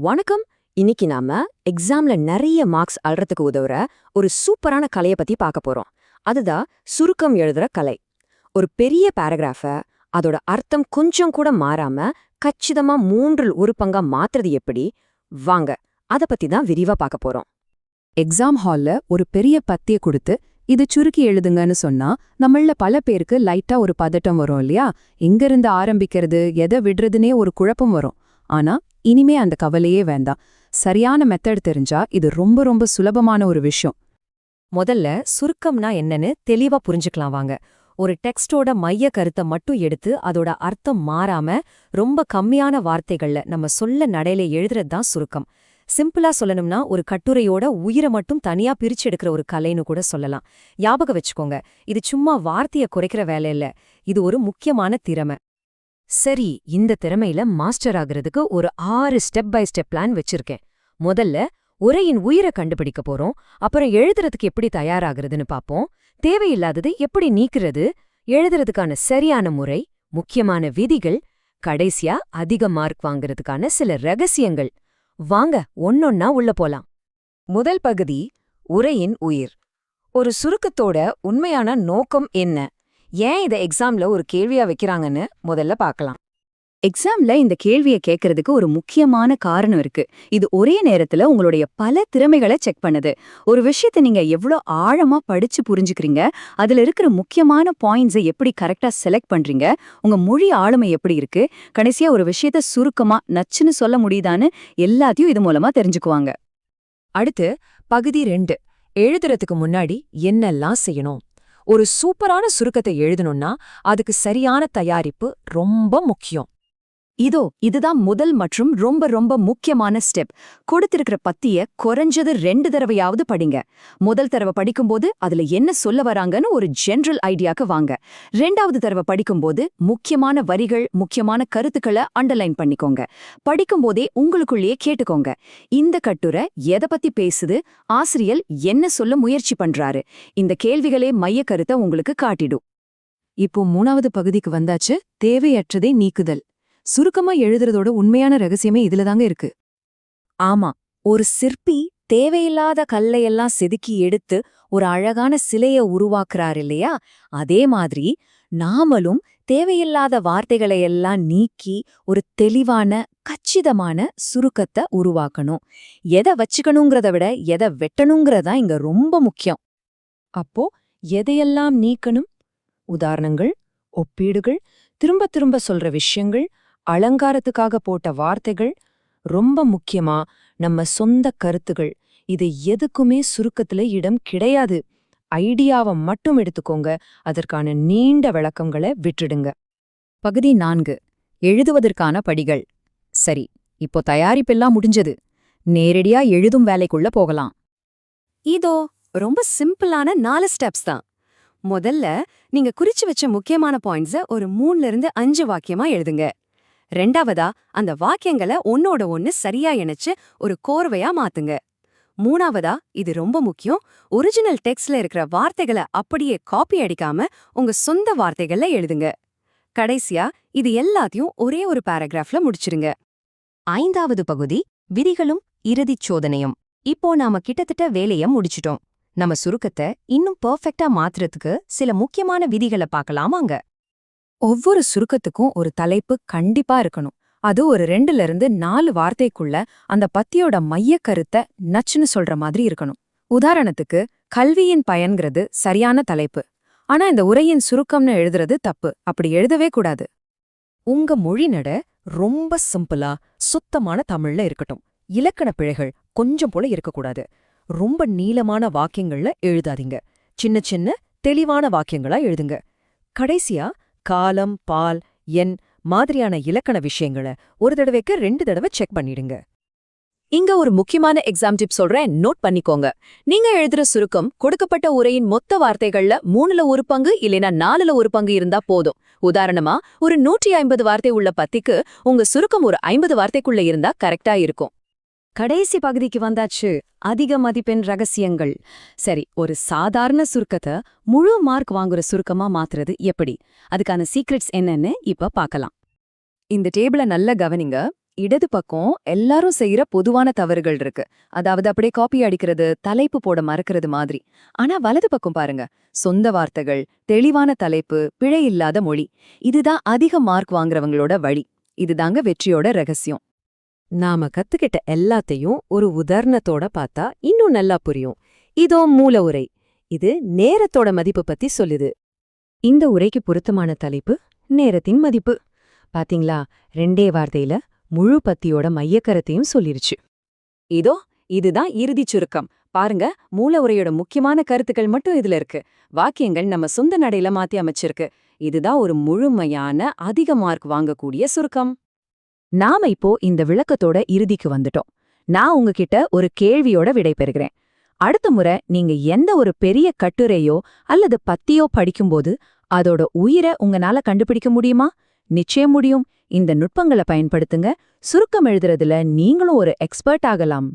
வணக்கம். இன்னைக்கு நாம எக்ஸாம்ல நிறைய மார்க்ஸ் அல்றதுக்கு உதவுற ஒரு சூப்பரான கலைய பத்தி பார்க்க போறோம். அதுதான் சுருக்கம் எழுதுற கலை. ஒரு பெரிய பேராகிராஃப அதோட அர்த்தம் கொஞ்சம் கூட மாறாம கச்சிதமா மூன்றில் ஒரு பங்கா மாத்துறது எப்படி? வாங்க அத பத்தி தான் விரிவா பார்க்க போறோம். எக்ஸாம் ஹால்ல ஒரு பெரிய பத்திய கொடுத்து இது சுருக்கி எழுதுங்கன்னு சொன்னா நம்மள பல பேருக்கு லைட்டா ஒரு பதட்டம் வரும் இல்லையா? எங்கிருந்து ஆரம்பிக்கிறது எதை விடுறதுனே ஒரு குழப்பம் வரும். ஆனா இனிமே அந்த கவலையே வேண்டாம். சரியான மெத்தட் தெரிஞ்சா இது ரொம்ப ரொம்ப சுலபமான ஒரு விஷயம். முதல்ல சுருக்கம்னா என்னன்னு தெளிவா புரிஞ்சுக்கலாம் வாங்க. ஒரு டெக்ஸ்டோட மைய கருத்தை மட்டும் எடுத்து அதோட அர்த்தம் மாறாம ரொம்ப கம்மியான வார்த்தைகள்ல நம்ம சொல்ல நடையில எழுதுறது தான் சுருக்கம். சிம்பிளா சொல்லணும்னா ஒரு கட்டுரையோட உயிரை மட்டும் தனியா பிரிச்சு எடுக்கிற ஒரு கலைன்னு கூட சொல்லலாம். ஞாபகம் வச்சுக்கோங்க இது சும்மா வார்த்தைய குறைக்கிற வேலை இல்ல. இது ஒரு முக்கியமான திறமை. சரி இந்த திறமையில மாஸ்டர் ஆகுறதுக்கு ஒரு ஆறு ஸ்டெப் பை ஸ்டெப் பிளான் வச்சிருக்கேன். முதல்ல உரையின் உயிரை கண்டுபிடிக்க போறோம் அப்புறம் எழுதுறதுக்கு எப்படி தயாராகிறதுன்னு பாப்போம் தேவையில்லாதது எப்படி நீக்கிறது எழுதுறதுக்கான சரியான முறை முக்கியமான விதிகள் கடைசியா அதிக மார்க் வாங்குறதுக்கான சில ரகசியங்கள். வாங்க ஒன்னொன்னா உள்ள போலாம். முதல் பகுதி உரையின் உயிர். ஒரு சுருக்கத்தோட உண்மையான நோக்கம் என்ன? ஏன் இதை எக்ஸாம்ல ஒரு கேள்வியா வைக்கிறாங்கன்னு முதல்ல பார்க்கலாம். எக்ஸாம்ல இந்த கேள்வியை கேட்கறதுக்கு ஒரு முக்கியமான காரணம் இருக்கு. இது ஒரே நேரத்துல உங்களுடைய பல திறமைகளை செக் பண்ணுது. ஒரு விஷயத்தை நீங்க எவ்வளோ ஆழமா படிச்சு புரிஞ்சுக்கிறீங்க அதுல இருக்கிற முக்கியமான பாயிண்ட்ஸை எப்படி கரெக்டா செலக்ட் பண்றீங்க உங்க மொழி ஆளுமை எப்படி இருக்கு கடைசியா ஒரு விஷயத்த சுருக்கமா நச்சுன்னு சொல்ல முடியுதான்னு எல்லாத்தையும் இது மூலமா தெரிஞ்சுக்குவாங்க. அடுத்து பகுதி ரெண்டு. எழுதுறதுக்கு முன்னாடி என்னெல்லாம் செய்யணும்? ஒரு சூப்பரான சுருக்கத்தை எழுதணும்னா அதுக்கு சரியான தயாரிப்பு ரொம்ப முக்கியம். இதோ இதுதான் முதல் மற்றும் ரொம்ப ரொம்ப முக்கியமான ஸ்டெப். கொடுத்திருக்கிற பத்திய குறைஞ்சது ரெண்டு தடவையாவது படிங்க. முதல் தடவை படிக்கும்போது அதுல என்ன சொல்ல வராங்கன்னு ஒரு ஜென்ரல் ஐடியாக்கு வாங்க. ரெண்டாவது தடவை படிக்கும்போது முக்கியமான வரிகள் முக்கியமான கருத்துக்களை அண்டர்லைன் பண்ணிக்கோங்க. படிக்கும்போதே உங்களுக்குள்ளேயே கேட்டுக்கோங்க. இந்த கட்டுரை எதை பத்தி பேசுது ஆசிரியர் என்ன சொல்ல முயற்சி பண்றாரு இந்த கேள்விகளே மைய கருத்தை உங்களுக்கு காட்டிடும். இப்போ மூணாவது பகுதிக்கு வந்தாச்சு தேவையற்றதை நீக்குதல். சுருக்கமா எழுதுறதோட உண்மையான ரகசியமே இதுலதாங்க இருக்கு. ஆமா ஒரு சிற்பி தேவையில்லாத கல்லையெல்லாம் செதுக்கி எடுத்து ஒரு அழகான சிலைய உருவாக்குறார் இல்லையா? அதே மாதிரி நாமளும் தேவையில்லாத வார்த்தைகளையெல்லாம் நீக்கி ஒரு தெளிவான கச்சிதமான சுருக்கத்தை உருவாக்கணும். எதை வச்சுக்கணுங்கிறத விட எதை வெட்டணுங்கிறதா இங்க ரொம்ப முக்கியம். அப்போ எதையெல்லாம் நீக்கணும்? உதாரணங்கள் ஒப்பீடுகள் திரும்ப திரும்ப சொல்ற விஷயங்கள் அலங்காரத்துக்காக போட்ட வார்த்தைகள் ரொம்ப முக்கியமா நம்ம சொந்த கருத்துகள். இது எதுக்குமே சுருக்கத்துல இடம் கிடையாது. ஐடியாவை மட்டும் எடுத்துக்கோங்க. அதற்கான நீண்ட விளக்கங்களை விட்டுடுங்க. பகுதி நான்கு. எழுதுவதற்கான படிகள். சரி இப்போ தயாரிப்பெல்லாம் முடிஞ்சது. நேரடியா எழுதும் வேலைக்குள்ள போகலாம். இதோ ரொம்ப சிம்பிளான நாலு ஸ்டெப்ஸ் தான். முதல்ல நீங்க குறிச்சு வச்ச முக்கியமான பாயிண்ட்ஸ ஒரு மூணுல இருந்து அஞ்சு வாக்கியமா எழுதுங்க. ரெண்டாவதா அந்த வாக்கியங்களை ஒன்னோட ஒன்னு சரியா இணைச்சு ஒரு கோர்வையா மாத்துங்க. மூணாவதா இது ரொம்ப முக்கியம் ஒரிஜினல் டெக்ஸ்ட்ல இருக்கிற வார்த்தைகளை அப்படியே காப்பி அடிக்காம உங்க சொந்த வார்த்தைகள்ல எழுதுங்க. கடைசியா இது எல்லாத்தையும் ஒரே ஒரு பேராகிராஃப்ல முடிச்சிருங்க. ஐந்தாவது பகுதி விதிகளும் இறுதிச் சோதனையும். இப்போ நாம கிட்டத்தட்ட வேலைய முடிச்சிட்டோம். நம்ம சுருக்கத்தை இன்னும் பெர்ஃபெக்ட்டா மாத்துறதுக்கு சில முக்கியமான விதிகளை பார்க்கலாமாங்க ஒவ்வொரு சுருக்கத்துக்கும் ஒரு தலைப்பு கண்டிப்பா இருக்கணும். அது ஒரு ரெண்டுல இருந்து நாலு வார்த்தைக்குள்ள அந்த பத்தியோட மைய கருத்தை நச்சுன்னு சொல்ற மாதிரி இருக்கணும். உதாரணத்துக்கு கல்வியின் பயன்கிறது சரியான தலைப்பு. ஆனா இந்த உரையின் சுருக்கம்னு எழுதுறது தப்பு. அப்படி எழுதவே கூடாது. உங்க மொழி நட ரொம்ப சிம்பிளா சுத்தமான தமிழ்ல இருக்கட்டும். இலக்கண பிழைகள் கொஞ்சம் போல இருக்கக்கூடாது. ரொம்ப நீளமான வாக்கியங்கள்ல எழுதாதீங்க. சின்ன சின்ன தெளிவான வாக்கியங்களா எழுதுங்க. கடைசியா காலம் பால் எண் மாதிரியான இலக்கண விஷயங்களை ஒரு தடவைக்கு ரெண்டு தடவை செக் பண்ணிடுங்க. இங்க ஒரு முக்கியமான எக்ஸாம் டிப் சொல்றேன். நோட் பண்ணிக்கோங்க. நீங்க எழுதுற சுருக்கம் கொடுக்கப்பட்ட உரையின் மொத்த வார்த்தைகள்ல மூணுல ஒரு பங்கு இல்லைனா நாலுல ஒரு பங்கு இருந்தா போதும். உதாரணமா ஒரு நூற்றி ஐம்பது வார்த்தை உள்ள பத்திக்கு உங்க சுருக்கம் ஒரு ஐம்பது வார்த்தைக்குள்ள இருந்தா கரெக்டா இருக்கும். கடைசி பகுதிக்கு வந்தாச்சு. அதிக மதிப்பெண் ரகசியங்கள். சரி ஒரு சாதாரண சுருக்கத்தை முழு மார்க் வாங்குற சுருக்கமா மாத்துறது எப்படி? அதுக்கான சீக்ரெட்ஸ் என்னன்னு இப்ப பார்க்கலாம் இந்த டேபிளை நல்லா கவனிங்க. இடது பக்கம் எல்லாரும் செய்யற பொதுவான தவறுகள் இருக்கு. அதாவது அப்படியே காப்பி அடிக்கிறது தலைப்பு போட மறக்கிறது மாதிரி. ஆனா வலது பக்கம் பாருங்க. சொந்த வார்த்தைகள் தெளிவான தலைப்பு பிழை இல்லாத மொழி. இதுதான் அதிக மார்க் வாங்குறவங்களோட வழி. இதுதாங்க வெற்றியோட ரகசியம். நாம கத்துக்கிட்ட எல்லாத்தையும் ஒரு உதாரணத்தோட பார்த்தா இன்னும் நல்லா புரியும். இதோ மூல உரை. இது நேரத்தோட மதிப்பு பத்தி சொல்லுது. இந்த உரைக்கு பொருத்தமான தலைப்பு நேரத்தின் மதிப்பு. பாத்தீங்களா? ரெண்டே வார்த்தையில முழு பத்தியோட மையக்கரத்தையும் சொல்லிருச்சு. இதோ இதுதான் இறுதிச் சுருக்கம். பாருங்க மூல உரையோட முக்கியமான கருத்துக்கள் மட்டும் இதுல இருக்கு. வாக்கியங்கள் நம்ம சொந்த நடையில மாத்தி அமைச்சிருக்கு. இதுதான் ஒரு முழுமையான அதிக மார்க் வாங்கக்கூடிய சுருக்கம். நாம இப்போ இந்த விளக்கத்தோட இறுதிக்கு வந்துட்டோம். நான் உங்ககிட்ட ஒரு கேள்வியோட விடை பெறுகிறேன் அடுத்த முறை நீங்க எந்த ஒரு பெரிய கட்டுரையோ அல்லது பத்தியோ படிக்கும்போது அதோட உயிரை உங்களால கண்டுபிடிக்க முடியுமா? நிச்சயம் முடியும். இந்த நுட்பங்களை பயன்படுத்துங்க. சுருக்கம் எழுதுறதுல நீங்களும் ஒரு எக்ஸ்பர்ட் ஆகலாம்.